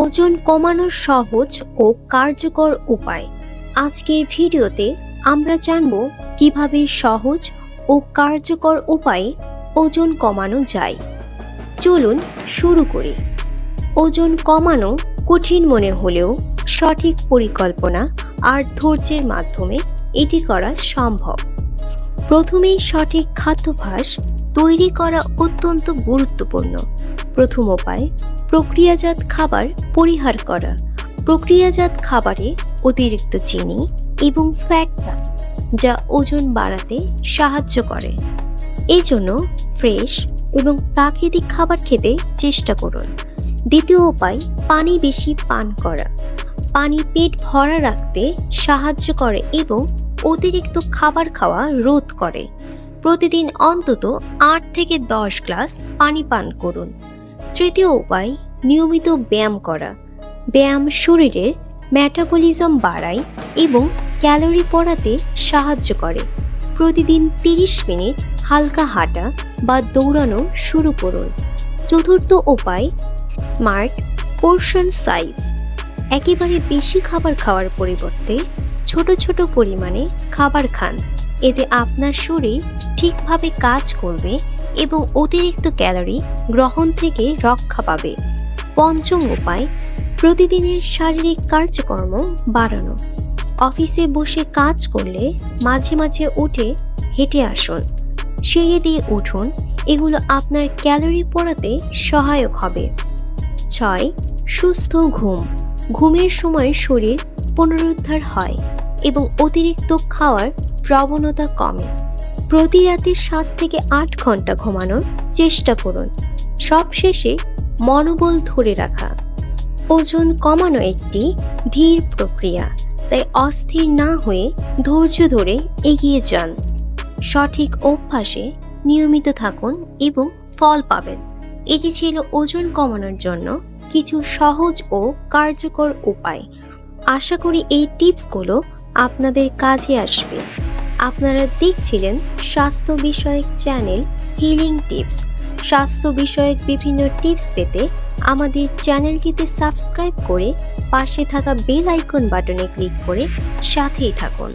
ওজন কমানোর সহজ ও কার্যকর উপায়। আজকের ভিডিওতে আমরা জানব কীভাবে সহজ ও কার্যকর উপায়ে ওজন কমানো যায়। চলুন শুরু করি। ওজন কমানো কঠিন মনে হলেও সঠিক পরিকল্পনা আর ধৈর্যের মাধ্যমে এটি করা সম্ভব। প্রথমেই সঠিক খাদ্যাভ্যাস তৈরি করা অত্যন্ত গুরুত্বপূর্ণ। প্রথম উপায়, প্রক্রিয়াজাত খাবার পরিহার করা। প্রক্রিয়াজাত খাবারে অতিরিক্ত চিনি এবং ফ্যাট থাকে, যা ওজন বাড়াতে সাহায্য করে। এই জন্য ফ্রেশ এবং প্রাকৃতিক খাবার খেতে চেষ্টা করুন। দ্বিতীয় উপায়, পানি বেশি পান করা। পানি পেট ভরা রাখতে সাহায্য করে এবং অতিরিক্ত খাবার খাওয়া রোধ করে। প্রতিদিন অন্তত আট থেকে দশ গ্লাস পানি পান করুন। তৃতীয় উপায়, নিয়মিত ব্যায়াম করা। ব্যায়াম শরীরের মেটাবলিজম বাড়ায় এবং ক্যালোরি পড়াতে সাহায্য করে। প্রতিদিন তিরিশ মিনিট হালকা হাঁটা বা দৌড়ানো শুরু করুন। চতুর্থ উপায় স্মার্ট পোর্শন সাইজ একেবারে বেশি খাবার খাওয়ার পরিবর্তে ছোট ছোট পরিমাণে খাবার খান। এতে আপনার শরীর ঠিকভাবে কাজ করবে এবং অতিরিক্ত ক্যালোরি গ্রহণ থেকে রক্ষা পাবে। পঞ্চম উপায়, প্রতিদিনের শারীরিক কার্যকর্ম বাড়ানো। অফিসে বসে কাজ করলে মাঝে মাঝে উঠে হেঁটে আসুন। সিঁড়ি দিয়ে উঠুন, এগুলো আপনার ক্যালোরি পড়াতে সহায়ক হবে। ছয়, সুস্থ ঘুম। ঘুমের সময় শরীর পুনরুদ্ধার হয়। এবং অতিরিক্ত খাওয়ার প্রবণতা কমে। প্রতি রাতে সাত থেকে আট ঘণ্টা ঘুমানোর চেষ্টা করুন। সবশেষে মনোবল ধরে রাখা। ওজন কমানো একটি ধীর প্রক্রিয়া, তাই অস্থির না হয়ে ধৈর্য ধরে এগিয়ে যান। সঠিক অভ্যাসে নিয়মিত থাকুন এবং ফল পাবেন। এটি ছিল ওজন কমানোর জন্য কিছু সহজ ও কার্যকর উপায়। আশা করি এই টিপসগুলো আপনাদের কাজে আসবে। আপনারা দেখছিলেন স্বাস্থ্য বিষয়ক চ্যানেল হিলিং টিপস স্বাস্থ্য বিষয়ক বিভিন্ন টিপস পেতে আমাদের চ্যানেলটিতে সাবস্ক্রাইব করে পাশে থাকা বেল আইকন বাটনে ক্লিক করে সাথেই থাকুন।